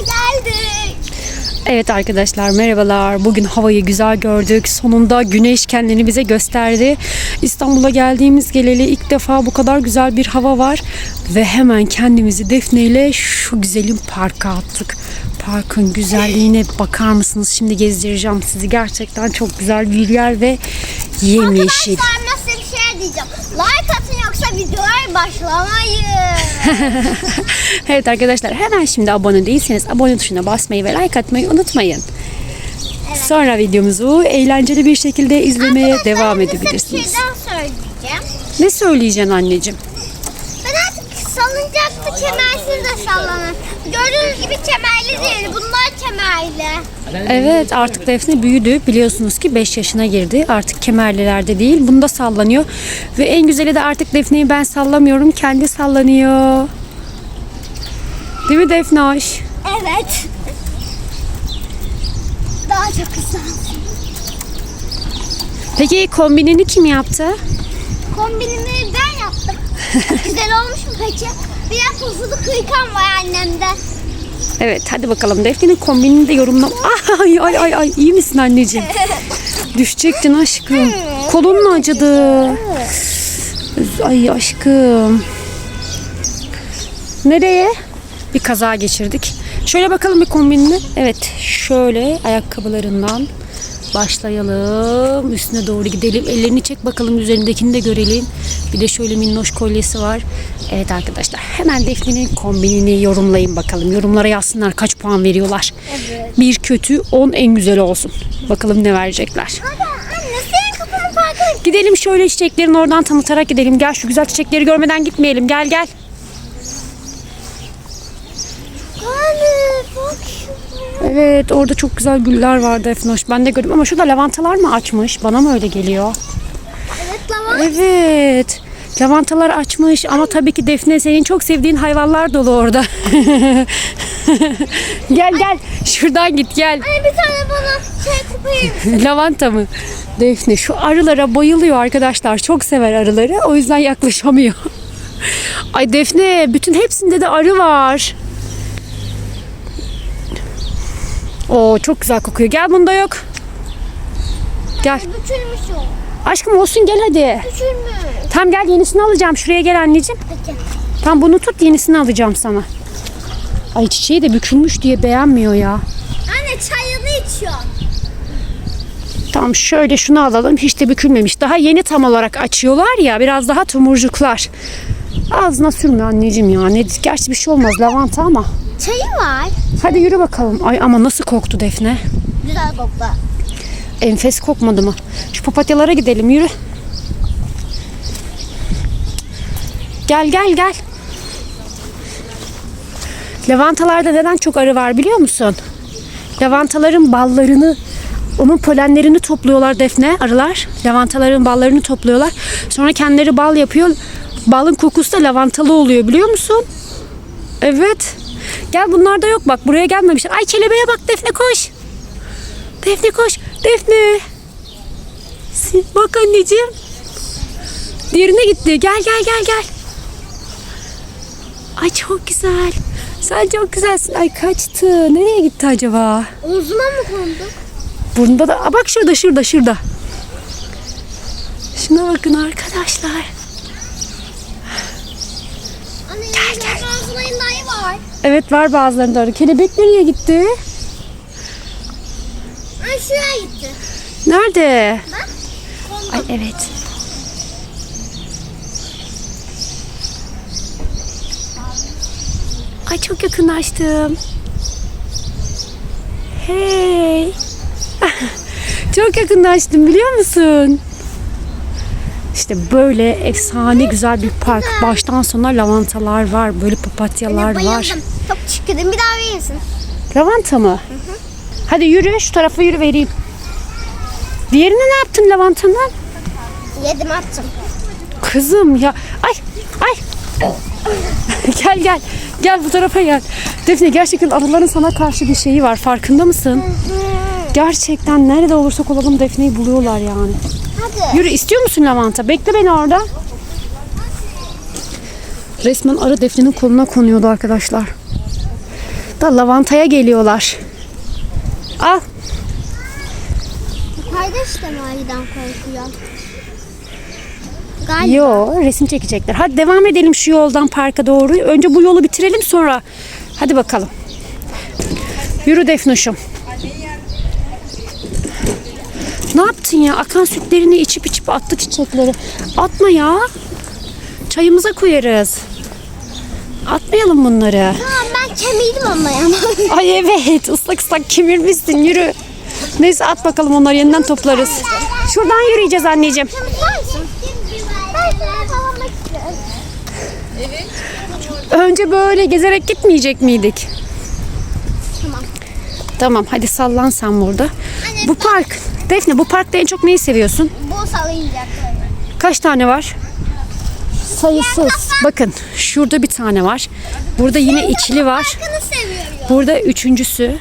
geldik. Evet arkadaşlar merhabalar. Bugün havayı güzel gördük. Sonunda güneş kendini bize gösterdi. İstanbul'a geldiğimiz geleli ilk defa bu kadar güzel bir hava var. Ve hemen kendimizi Defne ile şu güzelim parka attık. Parkın güzelliğine bakar mısınız? Şimdi gezdireceğim sizi. Gerçekten çok güzel bir yer ve yemyeşil. Arkadaşlar nasıl diyeceğim. Like atın yoksa videolar başlamayın. Evet arkadaşlar hemen şimdi abone değilseniz abone tuşuna basmayı ve like atmayı unutmayın. Sonra videomuzu eğlenceli bir şekilde izlemeye Arkadaşlar, devam size Bir edebilirsiniz. şey daha söyleyeceğim. Ne söyleyeceksin anneciğim? Ben artık salıncaklı kemersiz de sallanır. Gördüğünüz gibi kemerli değil. Bunlar kemerli. Evet artık Defne büyüdü. Biliyorsunuz ki 5 yaşına girdi. Artık kemerlilerde değil. Bunda sallanıyor. Ve en güzeli de artık Defne'yi ben sallamıyorum. Kendi sallanıyor. Değil mi Defne hoş? Evet. Daha çok güzel. Peki kombinini kim yaptı? Kombinimi ben yaptım. güzel olmuş mu peki? Bir de pufuduk hırkam var annemde. Evet hadi bakalım Defne'nin kombinini de yorumla. Ay ay ay ay iyi misin anneciğim? Düşecektin aşkım. Kolun mu acıdı? Ay aşkım. Nereye? Bir kaza geçirdik. Şöyle bakalım bir kombinine. Evet şöyle ayakkabılarından başlayalım. Üstüne doğru gidelim. Ellerini çek bakalım üzerindekini de görelim. Bir de şöyle minnoş kolyesi var. Evet arkadaşlar hemen Defne'nin kombinini yorumlayın bakalım. Yorumlara yazsınlar kaç puan veriyorlar. Bir kötü 10 en güzel olsun. Bakalım ne verecekler. Gidelim şöyle çiçeklerin oradan tanıtarak gidelim. Gel şu güzel çiçekleri görmeden gitmeyelim. Gel gel. Anne bak şuraya. Evet orada çok güzel güller vardı Efnoş. Ben de gördüm ama şurada lavantalar mı açmış? Bana mı öyle geliyor? Evet lavan. Evet. Lavantalar açmış ama tabii ki Defne senin çok sevdiğin hayvanlar dolu orada. gel gel şuradan git gel. Anne bir tane bana şey kupayı. Lavanta mı? Defne şu arılara bayılıyor arkadaşlar. Çok sever arıları. O yüzden yaklaşamıyor. Ay Defne bütün hepsinde de arı var. Oo çok güzel kokuyor. Gel bunda yok. Gel. Bütülmüş o. Aşkım olsun gel hadi. Bütülmüş. Tam gel yenisini alacağım. Şuraya gel anneciğim. Peki. Tam bunu tut yenisini alacağım sana. Ay çiçeği de bükülmüş diye beğenmiyor ya. Anne çayını içiyor. Tamam şöyle şunu alalım. Hiç de bükülmemiş. Daha yeni tam olarak açıyorlar ya. Biraz daha tomurcuklar. Ağzına sürme anneciğim ya. Ne, gerçi bir şey olmaz lavanta ama. Çayı var. Hadi yürü bakalım. Ay ama nasıl koktu Defne? Güzel kokla. Enfes kokmadı mı? Şu papatyalara gidelim yürü. Gel gel gel. Lavantalarda neden çok arı var biliyor musun? Lavantaların ballarını, onun polenlerini topluyorlar Defne arılar. Lavantaların ballarını topluyorlar. Sonra kendileri bal yapıyor. Balın kokusu da lavantalı oluyor biliyor musun? Evet. Gel bunlarda yok bak buraya gelmemişler. Ay kelebeğe bak Defne koş. Defne koş. Defne. Bak anneciğim. Diğerine gitti. Gel gel gel gel. Ay çok güzel. Sen çok güzelsin. Ay kaçtı. Nereye gitti acaba? Omzuma mı kondu? Bunda da. Aa, bak şurada şurada şurada. Şuna bakın arkadaşlar. Anne gel, gel. Dayı var. Evet var bazılarında arı. Kelebek nereye gitti? Anne şuraya gitti. Nerede? Bak. Kondu. Ay evet. Ay çok yakınlaştım. Hey. çok yakınlaştım biliyor musun? İşte böyle efsane güzel bir park. Baştan sona lavantalar var, böyle papatyalar Bayıldım. var. Çok ederim. Bir daha verirsin. Lavanta mı? Hadi yürü şu tarafa yürü vereyim. Diğerine ne yaptın lavantanın? Yedim attım. Kızım ya. Ay ay. gel gel. Gel bu tarafa gel. Defne gerçekten arıların sana karşı bir şeyi var. Farkında mısın? Gerçekten nerede olursak olalım Defne'yi buluyorlar yani. Hadi. Yürü istiyor musun lavanta? Bekle beni orada. Resmen arı Defne'nin koluna konuyordu arkadaşlar. Da lavantaya geliyorlar. Al. Kardeş de maviden korkuyor. Galiba. Yo resim çekecekler. Hadi devam edelim şu yoldan parka doğru. Önce bu yolu bitirelim sonra. Hadi bakalım. Yürü Defnuş'um. Ne yaptın ya? Akan sütlerini içip içip attı çiçekleri. Atma ya. Çayımıza koyarız. Atmayalım bunları. Tamam ben kemirdim ama ya. Ay evet ıslak ıslak kemirmişsin yürü. Neyse at bakalım onları yeniden toplarız. Şuradan yürüyeceğiz anneciğim. Önce böyle gezerek gitmeyecek miydik? Tamam. Tamam hadi sallan sen burada. Anne, Bu park. Defne bu parkta en çok neyi seviyorsun? Bu salıncakları. Kaç tane var? Sayısız. Bakın şurada bir tane var. Burada yine ikili var. Burada üçüncüsü.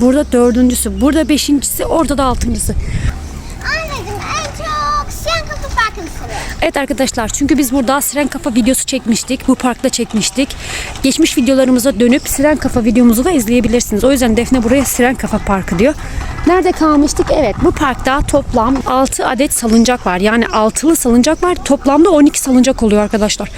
Burada dördüncüsü. Burada beşincisi. Orada da altıncısı. Anneciğim en çok Siyan Kapı Parkı'nı seviyorum. Evet arkadaşlar çünkü biz burada Siren Kafa videosu çekmiştik. Bu parkta çekmiştik. Geçmiş videolarımıza dönüp Siren Kafa videomuzu da izleyebilirsiniz. O yüzden Defne buraya Siren Kafa Parkı diyor. Nerede kalmıştık? Evet bu parkta toplam 6 adet salıncak var. Yani altılı salıncak var. Toplamda 12 salıncak oluyor arkadaşlar.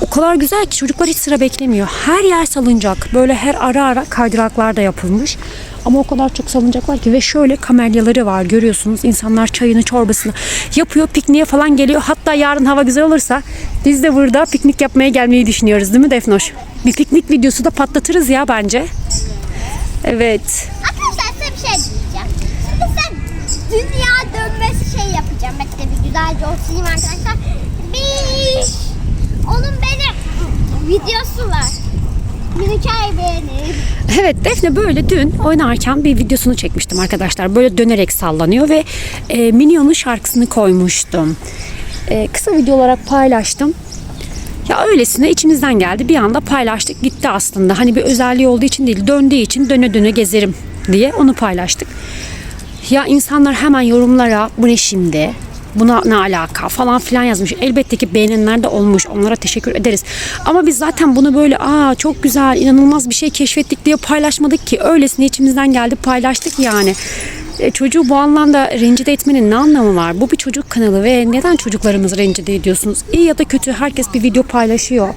O kadar güzel ki çocuklar hiç sıra beklemiyor. Her yer salıncak. Böyle her ara ara kaydıraklar da yapılmış. Ama o kadar çok salıncak var ki ve şöyle kamelyaları var görüyorsunuz. İnsanlar çayını çorbasını yapıyor pikniğe falan geliyor. Hatta yarın hava güzel olursa biz de burada piknik yapmaya gelmeyi düşünüyoruz değil mi Defnoş? Bir piknik videosu da patlatırız ya bence. Evet. Arkadaşlar size bir şey diyeceğim. Şimdi sen dünya dönmesi şey yapacağım. Bekle bir güzelce oturayım arkadaşlar. Bir onun benim videosu var. Minikay beğenir. Evet Defne böyle dün oynarken bir videosunu çekmiştim arkadaşlar. Böyle dönerek sallanıyor ve e, Minyon'un şarkısını koymuştum. E, kısa video olarak paylaştım. Ya öylesine içimizden geldi. Bir anda paylaştık gitti aslında. Hani bir özelliği olduğu için değil döndüğü için döne döne gezerim diye onu paylaştık. Ya insanlar hemen yorumlara bu ne şimdi? Buna ne alaka falan filan yazmış. Elbette ki beğenenler de olmuş. Onlara teşekkür ederiz. Ama biz zaten bunu böyle aa çok güzel inanılmaz bir şey keşfettik diye paylaşmadık ki. Öylesine içimizden geldi paylaştık yani. E, çocuğu bu anlamda rencide etmenin ne anlamı var? Bu bir çocuk kanalı ve neden çocuklarımızı rencide ediyorsunuz? İyi ya da kötü herkes bir video paylaşıyor.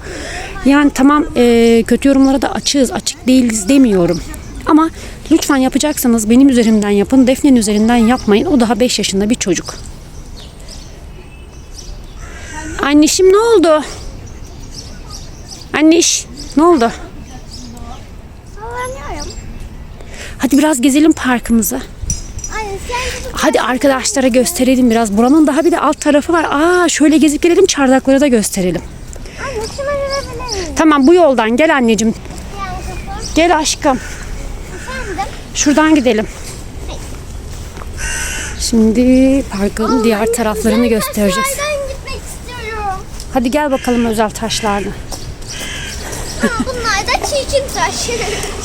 Yani tamam e, kötü yorumlara da açığız, açık değiliz demiyorum. Ama lütfen yapacaksanız benim üzerimden yapın, Defne'nin üzerinden yapmayın. O daha 5 yaşında bir çocuk. Anneşim ne oldu? Anneş ne oldu? Sallanıyorum. Hadi biraz gezelim parkımızı. Anne sen kapı Hadi arkadaşlara gösterelim biraz. Buranın daha bir de alt tarafı var. Aa şöyle gezip gelelim çardakları da gösterelim. Anne şuna görebilir miyim? Tamam bu yoldan gel anneciğim. Kapı. Gel aşkım. Efendim? Şuradan gidelim. Şimdi parkın diğer taraflarını göstereceğiz. Hadi gel bakalım özel taşlarla. Ama bunlar da çirkin taş.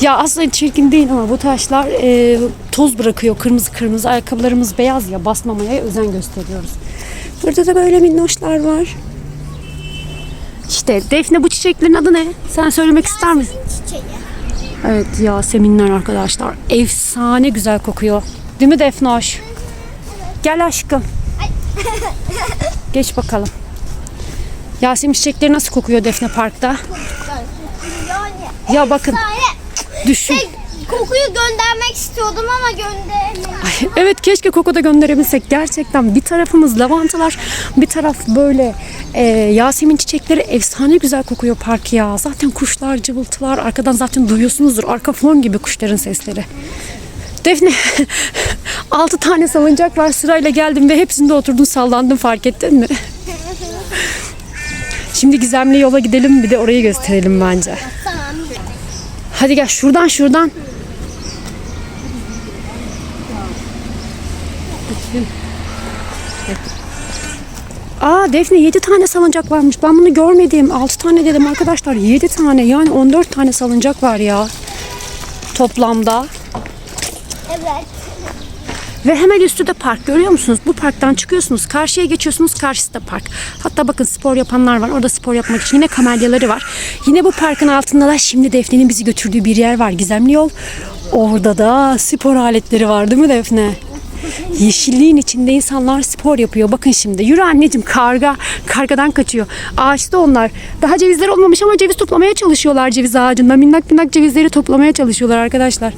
Ya aslında çirkin değil ama bu taşlar e, toz bırakıyor kırmızı kırmızı. Ayakkabılarımız beyaz ya basmamaya özen gösteriyoruz. Burada da böyle minnoşlar var. İşte Defne bu çiçeklerin adı ne? Sen söylemek ister misin? Çiçeği. Evet Yaseminler arkadaşlar. Efsane güzel kokuyor. Değil mi Defnoş? Gel aşkım. Geç bakalım. Yasemin çiçekleri nasıl kokuyor Defne Park'ta? Ya bakın düşün. Şey, kokuyu göndermek istiyordum ama gönderemedim. Evet keşke koku da gönderebilsek. Gerçekten bir tarafımız lavantalar, bir taraf böyle e, Yasemin çiçekleri efsane güzel kokuyor park ya. Zaten kuşlar, cıvıltılar arkadan zaten duyuyorsunuzdur. Arka fon gibi kuşların sesleri. Defne, altı tane salıncak var sırayla geldim ve hepsinde oturdun sallandın fark ettin mi? Şimdi gizemli yola gidelim bir de orayı gösterelim bence. Hadi gel şuradan şuradan. Aa Defne 7 tane salıncak varmış. Ben bunu görmedim. 6 tane dedim arkadaşlar. 7 tane yani 14 tane salıncak var ya. Toplamda. Evet. Ve hemen üstü de park görüyor musunuz? Bu parktan çıkıyorsunuz. Karşıya geçiyorsunuz. Karşısı da park. Hatta bakın spor yapanlar var. Orada spor yapmak için yine kamelyaları var. Yine bu parkın altında da şimdi Defne'nin bizi götürdüğü bir yer var. Gizemli yol. Orada da spor aletleri var değil mi Defne? Yeşilliğin içinde insanlar spor yapıyor. Bakın şimdi. Yürü anneciğim karga. Kargadan kaçıyor. Ağaçta onlar. Daha cevizler olmamış ama ceviz toplamaya çalışıyorlar ceviz ağacında. Minnak minnak cevizleri toplamaya çalışıyorlar arkadaşlar.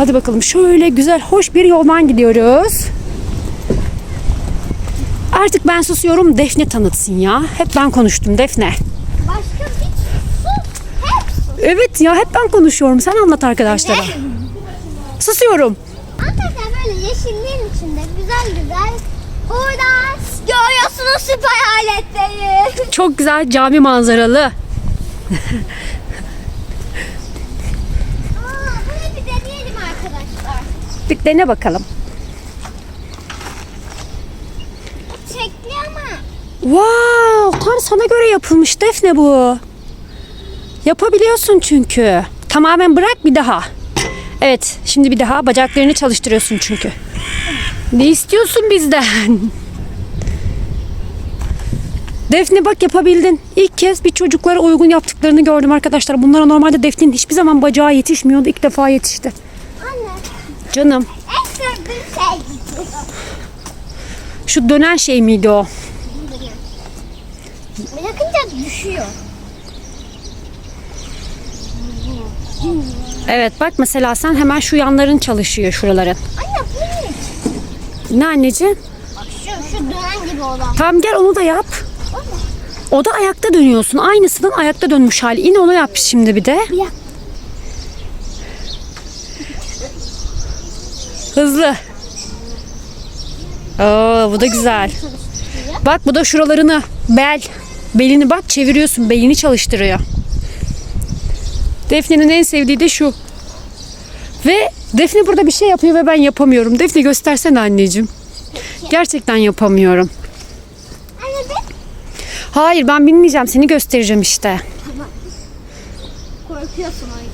Hadi bakalım şöyle güzel hoş bir yoldan gidiyoruz. Artık ben susuyorum Defne tanıtsın ya. Hep ben konuştum Defne. Başka hiç su. Hep. Evet ya hep ben konuşuyorum. Sen anlat arkadaşlara. Susuyorum. Arkadaşlar böyle yeşilliğin içinde güzel güzel burada görüyorsunuz süper aletleri. Çok güzel cami manzaralı. Aa, bunu bir deneyelim Bir dene bakalım. Çekli ama. Wow, tam sana göre yapılmış Defne bu. Yapabiliyorsun çünkü. Tamamen bırak bir daha. Evet, şimdi bir daha bacaklarını çalıştırıyorsun çünkü. Ne istiyorsun bizden? Defne bak yapabildin. İlk kez bir çocuklara uygun yaptıklarını gördüm arkadaşlar. Bunlara normalde Defne'nin hiçbir zaman bacağı yetişmiyordu. İlk defa yetişti. Anne Canım, şu dönen şey miydi o? Yakınca düşüyor. Evet bak mesela sen hemen şu yanların çalışıyor şuraların. Anne bu ne? Ne anneciğim? Bak şu, şu dönen gibi olan. Tamam gel onu da yap. O da ayakta dönüyorsun. Aynısının ayakta dönmüş hali. Yine onu yap şimdi bir de. Bir yak- Hızlı. Oo, bu da güzel. Bak bu da şuralarını bel. Belini bak çeviriyorsun. Belini çalıştırıyor. Defne'nin en sevdiği de şu. Ve Defne burada bir şey yapıyor ve ben yapamıyorum. Defne göstersene anneciğim. Gerçekten yapamıyorum. Anne Hayır ben bilmeyeceğim. Seni göstereceğim işte. korkuyorsun yüzden.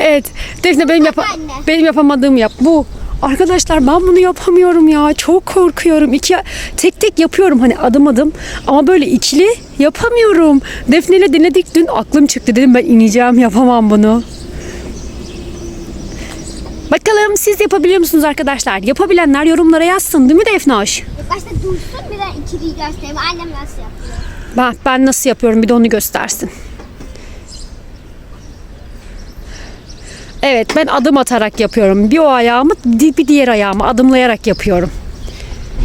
Evet. Defne benim, yapa- anne. benim yapamadığımı yap. Bu. Arkadaşlar ben bunu yapamıyorum ya. Çok korkuyorum. İki, tek tek yapıyorum hani adım adım. Ama böyle ikili yapamıyorum. Defne ile denedik dün aklım çıktı. Dedim ben ineceğim yapamam bunu. Bakalım siz yapabiliyor musunuz arkadaşlar? Yapabilenler yorumlara yazsın değil mi Defne? İlk başta dursun bir de ikiliyi göstereyim. Annem nasıl yapıyor? Ben, ben nasıl yapıyorum bir de onu göstersin. Evet ben adım atarak yapıyorum. Bir o ayağımı bir diğer ayağımı adımlayarak yapıyorum.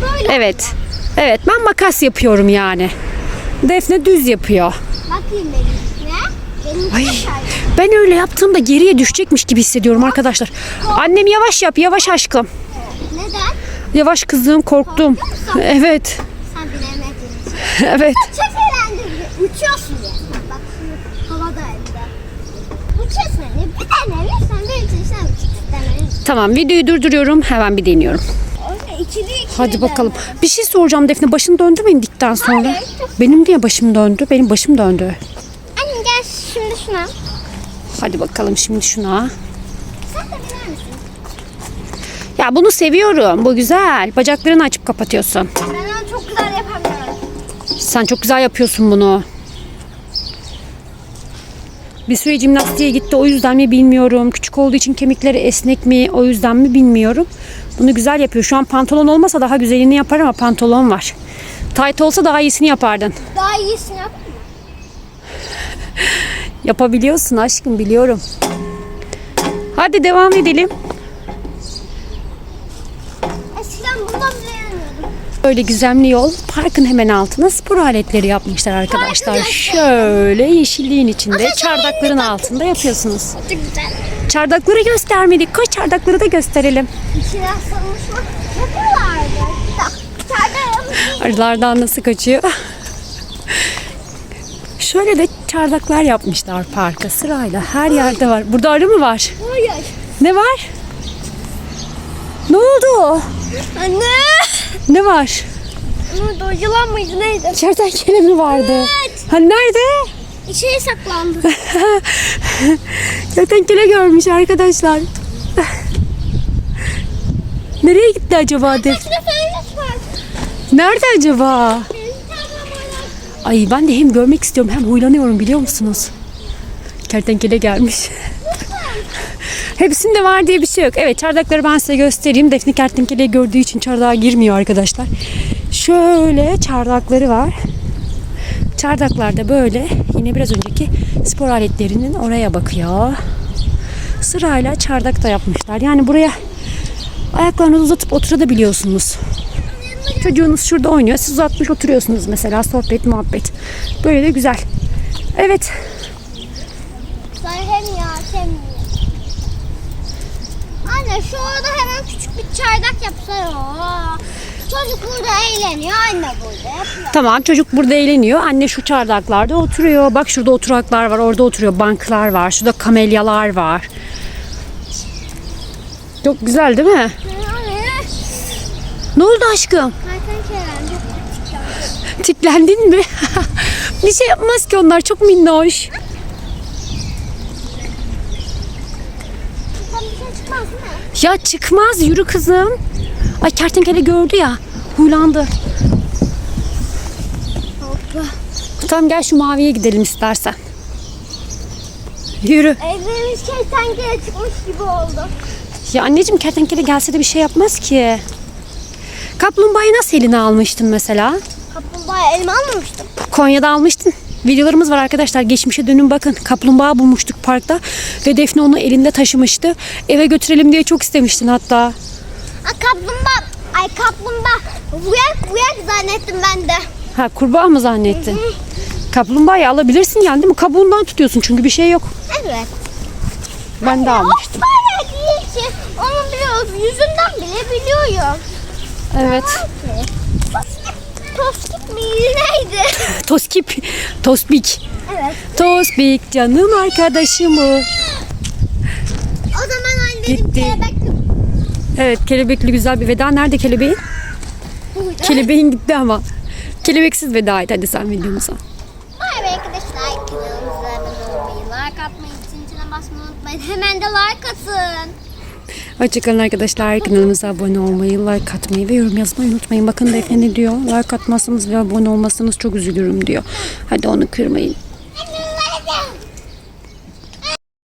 Böyle. Evet. Evet ben makas yapıyorum yani. Defne düz yapıyor. Bakayım benimkine. Benimki Ay. Ben öyle yaptığımda geriye düşecekmiş gibi hissediyorum arkadaşlar. Annem yavaş yap yavaş aşkım. Neden? Yavaş kızım korktum. Evet. Sen bilemedin. Evet. Çok eğlenceli. Uçuyorsun ya. Bak şu havada elde. Bir tane benim için. Tamam videoyu durduruyorum. Hemen bir deniyorum. Öyle ikili ikili Hadi bakalım. Bir şey soracağım Defne. Başın döndü mü indikten sonra? Hayır. Benim diye başım döndü. Benim başım döndü. Annem gel şimdi şuna. Hadi bakalım şimdi şuna. Sen de biner misin? Ya bunu seviyorum. Bu güzel. Bacaklarını açıp kapatıyorsun. Ben onu çok güzel yapamıyorum. Sen çok güzel yapıyorsun bunu. Bir süre jimnastiğe gitti o yüzden mi bilmiyorum. Küçük olduğu için kemikleri esnek mi o yüzden mi bilmiyorum. Bunu güzel yapıyor. Şu an pantolon olmasa daha güzelini yapar ama pantolon var. Tayt olsa daha iyisini yapardın. Daha iyisini yap. Yapabiliyorsun aşkım biliyorum. Hadi devam edelim. Böyle gizemli yol parkın hemen altına spor aletleri yapmışlar arkadaşlar. Şöyle yeşilliğin içinde çardakların altında yapıyorsunuz. Çok güzel. Çardakları göstermedik. Koş çardakları da gösterelim. İçine asılmış mı? Yapıyorlardı. Arılardan nasıl kaçıyor? Şöyle de çardaklar yapmışlar parka sırayla. Her yerde var. Burada arı mı var? Hayır. Ne var? Ne oldu? Anne. Ne var? Burada yılan mıydı neydi? Kertenkele mi vardı? Evet. Ha nerede? İçeri saklandı. Kertenkele görmüş arkadaşlar. Nereye gitti acaba Defne? Bir de fenris var. Nerede acaba? Ay ben de hem görmek istiyorum hem huylanıyorum biliyor musunuz? Kertenkele gelmiş. Hepsinde var diye bir şey yok. Evet çardakları ben size göstereyim. Defne kertenkeleyi gördüğü için çardağa girmiyor arkadaşlar. Şöyle çardakları var. Çardaklarda böyle yine biraz önceki spor aletlerinin oraya bakıyor. Sırayla çardak da yapmışlar. Yani buraya ayaklarınızı uzatıp oturabiliyorsunuz. Çocuğunuz şurada oynuyor. Siz uzatmış oturuyorsunuz mesela. Sohbet, muhabbet. Böyle de güzel. Evet. Sen hem ya hem ye. Anne şu orada hemen küçük bir çardak yapsana. Çocuk burada eğleniyor, anne burada yapıyor. Tamam çocuk burada eğleniyor. Anne şu çardaklarda oturuyor. Bak şurada oturaklar var. Orada oturuyor. Banklar var. Şurada kamelyalar var. Çok güzel değil mi? Ne oldu aşkım? ya. Tiklendin mi? bir şey yapmaz ki onlar. Çok minnoş. Sen bir şey çıkmaz mı? Ya çıkmaz. Yürü kızım. Ay kertenkele gördü ya. Huylandı. Hoppa. Tamam gel şu maviye gidelim istersen. Yürü. Evimiz kertenkele çıkmış gibi oldu. Ya anneciğim kertenkele gelse de bir şey yapmaz ki. Kaplumbağayı nasıl eline almıştın mesela? Kaplumbağa elma almamıştım. Konya'da almıştın. Videolarımız var arkadaşlar. Geçmişe dönün bakın. Kaplumbağa bulmuştuk parkta. Ve Defne onu elinde taşımıştı. Eve götürelim diye çok istemiştin hatta. Aa, kaplumbağa, ay kaplumbağa. Uyak uyak zannettim ben de. Ha kurbağa mı zannettin? Kaplumbağayı alabilirsin yani değil mi? Kabuğundan tutuyorsun çünkü bir şey yok. Evet. Ben de almıştım. Of böyle değil ki. Onu biliyoruz. Yüzünden bile biliyorum. Evet. Toskip, toskip mi neydi? Toskip. Tospik. evet. Tospik canım arkadaşımı. O zaman annenin Gitti. kelebek Evet kelebekli güzel bir veda. Nerede kelebeğin? Burada. Kelebeğin gitti ama. Kelebeksiz veda et hadi sen videomuza. Arkadaşlar. Kanalımıza abone olmayı, like atmayı, zincirine basmayı unutmayın. Hemen de like atın. Hoşçakalın arkadaşlar. Kanalımıza abone olmayı, like atmayı ve yorum yazmayı unutmayın. Bakın Defne ne diyor? Like atmazsanız ve abone olmazsanız çok üzülürüm diyor. Hadi onu kırmayın.